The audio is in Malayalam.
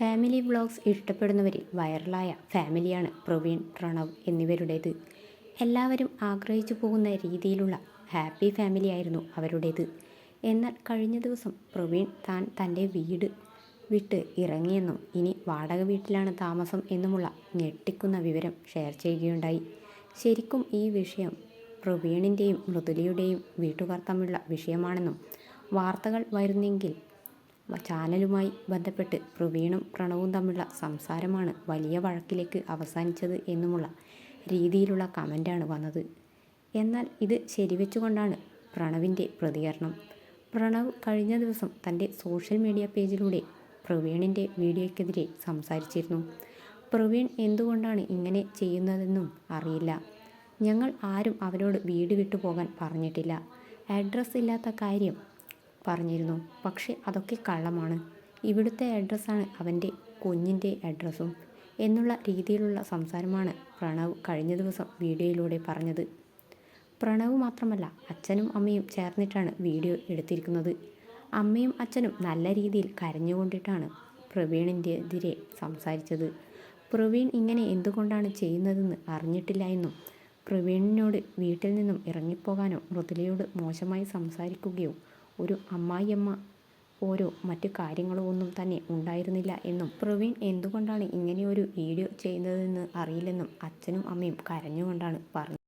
ഫാമിലി വ്ളോഗ്സ് ഇഷ്ടപ്പെടുന്നവരിൽ വൈറലായ ഫാമിലിയാണ് പ്രവീൺ പ്രണവ് എന്നിവരുടേത്. എല്ലാവരും ആഗ്രഹിച്ചു പോകുന്ന രീതിയിലുള്ള ഹാപ്പി ഫാമിലി ആയിരുന്നു അവരുടേത്. എന്നാൽ കഴിഞ്ഞ ദിവസം പ്രവീൺ താൻ തന്റെ വീട് വിട്ട് ഇറങ്ങിയെന്നും ഇനി വാടക വീട്ടിലാണ് താമസം എന്നുമുള്ള ഞെട്ടിക്കുന്ന വിവരം ഷെയർ ചെയ്യുകയുണ്ടായി. ശരിക്കും ഈ വിഷയം പ്രവീണിന്റെയും മൃദുലയുടെയും വീട്ടുകാർ തമ്മിലുള്ള വിഷയമാണെന്നും വാർത്തകൾ വരുന്നെങ്കിൽ ചാനലുമായി ബന്ധപ്പെട്ട് പ്രവീണും പ്രണവും തമ്മിലുള്ള സംസാരമാണ് വലിയ വഴക്കിലേക്ക് അവസാനിച്ചത് എന്നുമുള്ള രീതിയിലുള്ള കമന്റാണ് വന്നത്. എന്നാൽ ഇത് ശരിവെച്ചുകൊണ്ടാണ് പ്രണവിന്റെ പ്രതികരണം. പ്രണവ് കഴിഞ്ഞ ദിവസം തന്റെ സോഷ്യൽ മീഡിയ പേജിലൂടെ പ്രവീണിന്റെ വീഡിയോയ്ക്കെതിരെ സംസാരിച്ചിരുന്നു. പ്രവീൺ എന്തുകൊണ്ടാണ് ഇങ്ങനെ ചെയ്യുന്നതെന്നും അറിയില്ല. ഞങ്ങൾ ആരും അവരോട് വീട് വിട്ടു പോകാൻ പറഞ്ഞിട്ടില്ല. അഡ്രസ്സ് ഇല്ലാത്ത കാര്യം പറഞ്ഞിരുന്നു. പക്ഷേ അതൊക്കെ കള്ളമാണ്. ഇവിടുത്തെ അഡ്രസ്സാണ് അവന്റെ കുഞ്ഞിന്റെ അഡ്രസ്സും എന്നുള്ള രീതിയിലുള്ള സംസാരമാണ് പ്രണവ് കഴിഞ്ഞ ദിവസം വീഡിയോയിലൂടെ പറഞ്ഞത്. പ്രണവ് മാത്രമല്ല അച്ഛനും അമ്മയും ചേർന്നിട്ടാണ് വീഡിയോ എടുത്തിരിക്കുന്നത്. അമ്മയും അച്ഛനും നല്ല രീതിയിൽ കരഞ്ഞുകൊണ്ടിട്ടാണ് പ്രവീണിന്റെതിരെ സംസാരിച്ചത്. പ്രവീൺ ഇങ്ങനെ എന്തുകൊണ്ടാണ് ചെയ്യുന്നതെന്ന് അറിഞ്ഞിട്ടില്ല എന്നും പ്രവീണിനോട് വീട്ടിൽ നിന്നും ഇറങ്ങിപ്പോകാനോ മൃദുലയോട് മോശമായി സംസാരിക്കുകയോ ഒരു അമ്മായിയമ്മ. ഓരോ മറ്റു കാര്യങ്ങളോ ഒന്നും തന്നെ ഉണ്ടായിരുന്നില്ല എന്നും പ്രവീൺ എന്തുകൊണ്ടാണ് ഇങ്ങനെയൊരു വീഡിയോ ചെയ്യുന്നതെന്ന് അറിയില്ലെന്നും അച്ഛനും അമ്മയും കരഞ്ഞുകൊണ്ടാണ് പറഞ്ഞത്.